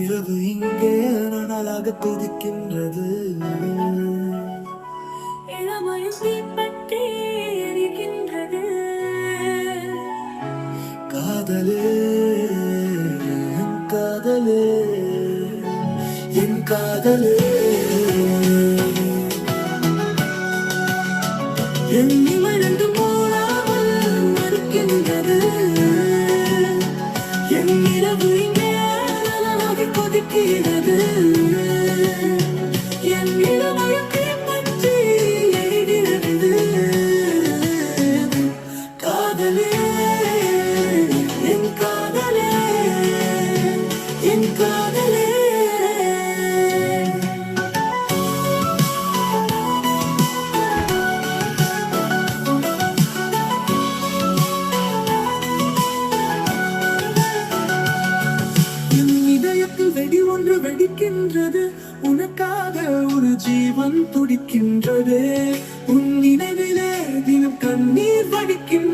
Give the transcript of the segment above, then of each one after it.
இரவு இங்கே அனலாக எரிகின்றது. காதலே காதலே என் காதலே. அனலாக கொதிக்கிறது ஒன்று வெடிக்கின்றது. உனக்காக ஒரு ஜீவன் துடிக்கின்றது. உன் நினைவிலே தினம் கண்ணீர் வடிக்கின்ற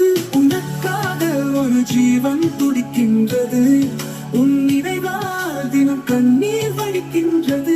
துடிக்கின்றது உனக்காக ஒரு ஜீவன் துடிக்கின்றது. உன் நினைவால் தினம் கண்ணீர் வடிக்கின்றது.